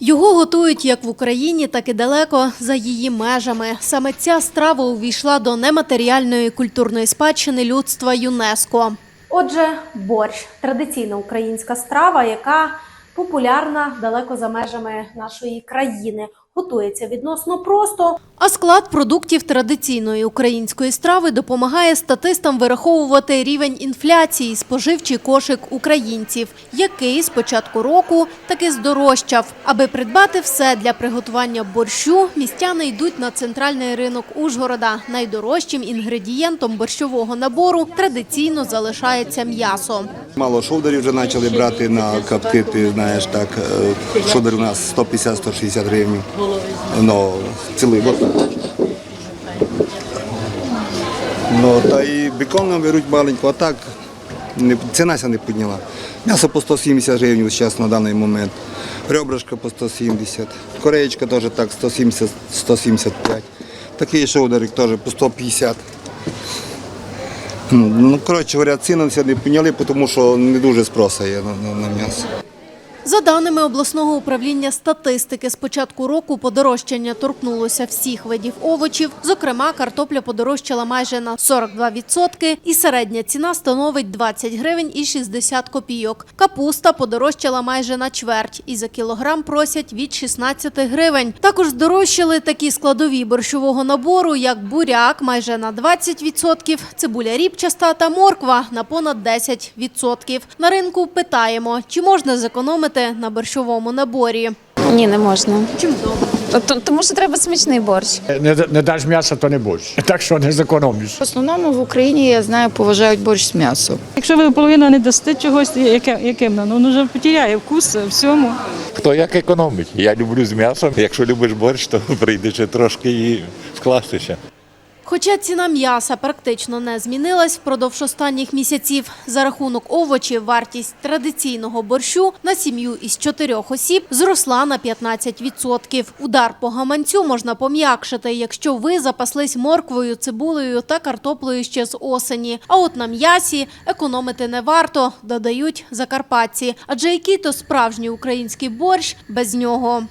Його готують як в Україні, так і далеко за її межами. Саме ця страва увійшла до нематеріальної культурної спадщини людства ЮНЕСКО. Отже, борщ традиційна українська страва, яка популярна далеко за межами нашої країни. Готується відносно просто. А склад продуктів традиційної української страви допомагає статистам вираховувати рівень інфляції, споживчий кошик українців, який з початку року таки здорожчав. Аби придбати все для приготування борщу, містяни йдуть на центральний ринок Ужгорода. Найдорожчим інгредієнтом борщового набору традиційно залишається м'ясо. Мало шовдарів вже почали брати на коптити, знаєш, так. е, Шовдар у нас 150-160 гривень. Ну, цілий год. Ну, та і бікон беруть маленько, а так ціна ся не підняла. М'ясо по 170 гривень зараз на даний момент. Ребрышко по 170. Кореєчка теж так 170-175. Такий шовдарик теж по 150. Ну, Ну, коротше говоря, ціни не підняли, тому що не дуже спроса є на, на, на м'ясо. За даними обласного управління статистики, з початку року подорожчання торкнулося всіх видів овочів. Зокрема, картопля подорожчала майже на 42% і середня ціна становить 20 гривень і 60 копійок. Капуста подорожчала майже на чверть і за кілограм просять від 16 гривень. Також здорожчали такі складові борщового набору, як буряк майже на 20%, цибуля ріпчаста та морква на понад 10%. На ринку питаємо, чи можна зекономити на борщовому наборі. Ні, не можна. Чим Т- Тому що треба смачний борщ. Не, не даш м'яса, то не борщ. Так що не зекономиш. В основному в Україні я знаю, поважають борщ з м'ясом. Якщо ви половину не дасте чогось, яке, яким ну, воно вже потеряє вкус всьому. Хто як економить? Я люблю з м'ясом. Якщо любиш борщ, то прийде трошки і вкластися. Хоча ціна м'яса практично не змінилась впродовж останніх місяців, за рахунок овочів вартість традиційного борщу на сім'ю із чотирьох осіб зросла на 15%. Удар по гаманцю можна пом'якшити, якщо ви запаслись морквою, цибулею та картоплею ще з осені. А от на м'ясі економити не варто, додають закарпатці. Адже який то справжній український борщ без нього.